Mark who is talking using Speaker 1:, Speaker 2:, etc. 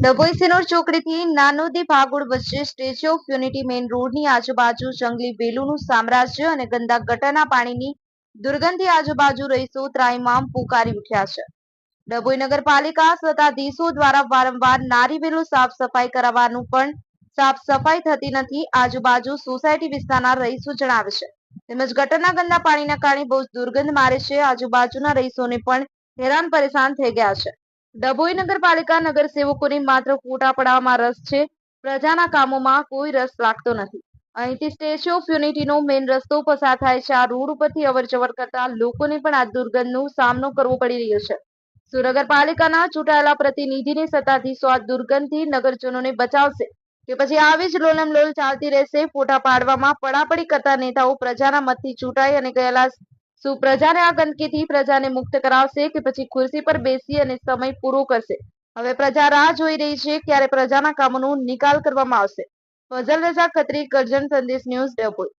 Speaker 1: ડભોઈ ચોકડીથી નાનોદી ભાગોળ વચ્ચે statue of unity main રોડની આજુબાજુ જંગલી વેલુનું સામ્રાજ્ય અને ગંદા ગટરના પાણીની દુર્ગંધથી આજુબાજુ રહીશો ત્રાઇમામ પુકારી ઉઠ્યા છે. ડભોઈ નગરપાલિકા સત્તાધીશો દ્વારા વારંવાર નારી વેલું સાફ સફાઈ કરાવવાનું પણ સાફ સફાઈ થતી નથી, આજુબાજુ સોસાયટી વિસ્તારના રહીશો જણાવે છે. તેમજ ગટરના ગંદા પાણીના કારણે બહુ દુર્ગંધ મારે છે, આજુબાજુના રહીશોને પણ હેરાન પરેશાન થઈ ગયા છે. ડભોઈ નગરપાલિકા નગરસેવકોને માત્ર ફોટા પડાવવામાં રસ છે. પ્રજાના કામોમાં કોઈ રસ લાગતો નથી. અહીંથી સ્ટેચ્યુ ઓફ યુનિટીનો મેઇન રસ્તો પસાર થાય છે. આ રોડ ઉપરથી અવરજવર કરતા લોકોને પણ આ દુર્ગંધનો સામનો કરવો પડી રહ્યો છે. શું ચૂંટાયેલા પ્રતિનિધિની સત્તાધીશો આ દુર્ગંધથી નગરજનોને બચાવશે કે પછી આવી જ લોલમ લોલ ચાલતી રહેશે? ફોટા પાડવામાં પડાપડી કરતા નેતાઓ પ્રજાના મતથી ચૂંટાઈ અને ગયેલા શું પ્રજાને આ ગંદકીથી પ્રજાને મુક્ત કરાવશે કે પછી ખુરશી પર બેસી અને સમય પૂરો કરશે. હવે પ્રજા રાહ જોઈ રહી છે ક્યારે પ્રજાના કામોનો નિકાલ કરવામાં આવશે. ફઝલ રજા ખત્રી ગર્જન સંદેશ ન્યૂઝ ડભોઈ